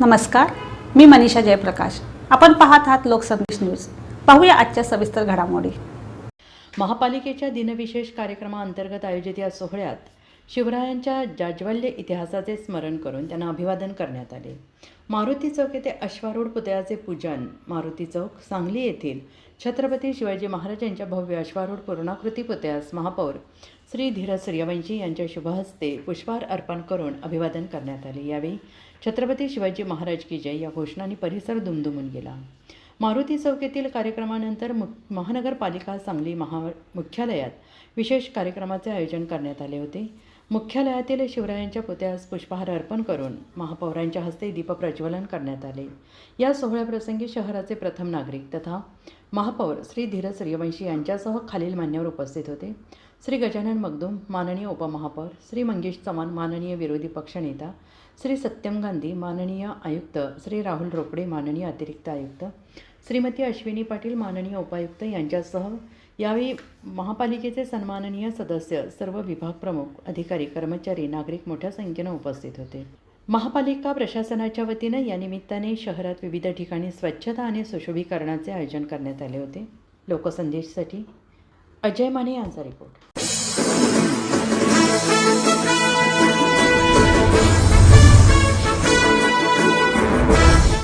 नमस्कार मी मनीषा जयप्रकाश. आपण पाहत आहात लोकसंदेश न्यूज. पाहूया आजच्या सविस्तर घडामोडी. महापालिकेच्या दिनविशेष कार्यक्रमाअंतर्गत आयोजित या सोहळ्यात शिवरायांच्या जाज्वल्य इतिहासाचे स्मरण करून त्यांना अभिवादन करण्यात आले. मारुती चौक येथे अश्वारूढ पुतळ्याचे पूजन मारुती चौक सांगली येथील छत्रपती शिवाजी महाराज यांच्या भव्य अश्वारूढ पूर्णाकृती पुतळ्यास महापौर श्री धीरज सूर्यवंशी यांच्या शुभहस्ते पुष्पहार अर्पण करून अभिवादन करण्यात आले. यावेळी छत्रपती शिवाजी महाराज की जय या घोषणांनी परिसर दुमदुमून गेला. मारुती चौक येथील कार्यक्रमानंतर मु महानगरपालिका सांगली महा मुख्यालयात विशेष कार्यक्रमाचे आयोजन करण्यात आले होते. मुख्यालयातील शिवरायांच्या पुतळ्यास पुष्पहार अर्पण करून महापौरांच्या हस्ते दीपप्रज्वलन करण्यात आले. या सोहळ्याप्रसंगी शहराचे प्रथम नागरिक तथा महापौर श्री धीरज सूर्यवंशी यांच्यासह खालील मान्यवर उपस्थित होते. श्री गजानन मगदूम माननीय उपमहापौर श्री मंगेश चव्हाण माननीय विरोधी पक्षनेता श्री सत्यम गांधी माननीय आयुक्त श्री राहुल रोपडे माननीय अतिरिक्त आयुक्त श्रीमती अश्विनी पाटील माननीय उपायुक्त यांच्यासह यावेळी महापालिकेचे सन्माननीय सदस्य सर्व विभाग प्रमुख अधिकारी कर्मचारी नागरिक मोठ्या संख्येनं उपस्थित होते. महापालिका प्रशासनाच्या वतीनं या निमित्ताने शहरात विविध ठिकाणी स्वच्छता आणि सुशोभीकरणाचे आयोजन करण्यात आले होते. लोकसंदेशसाठी अजय माने यांचा रिपोर्ट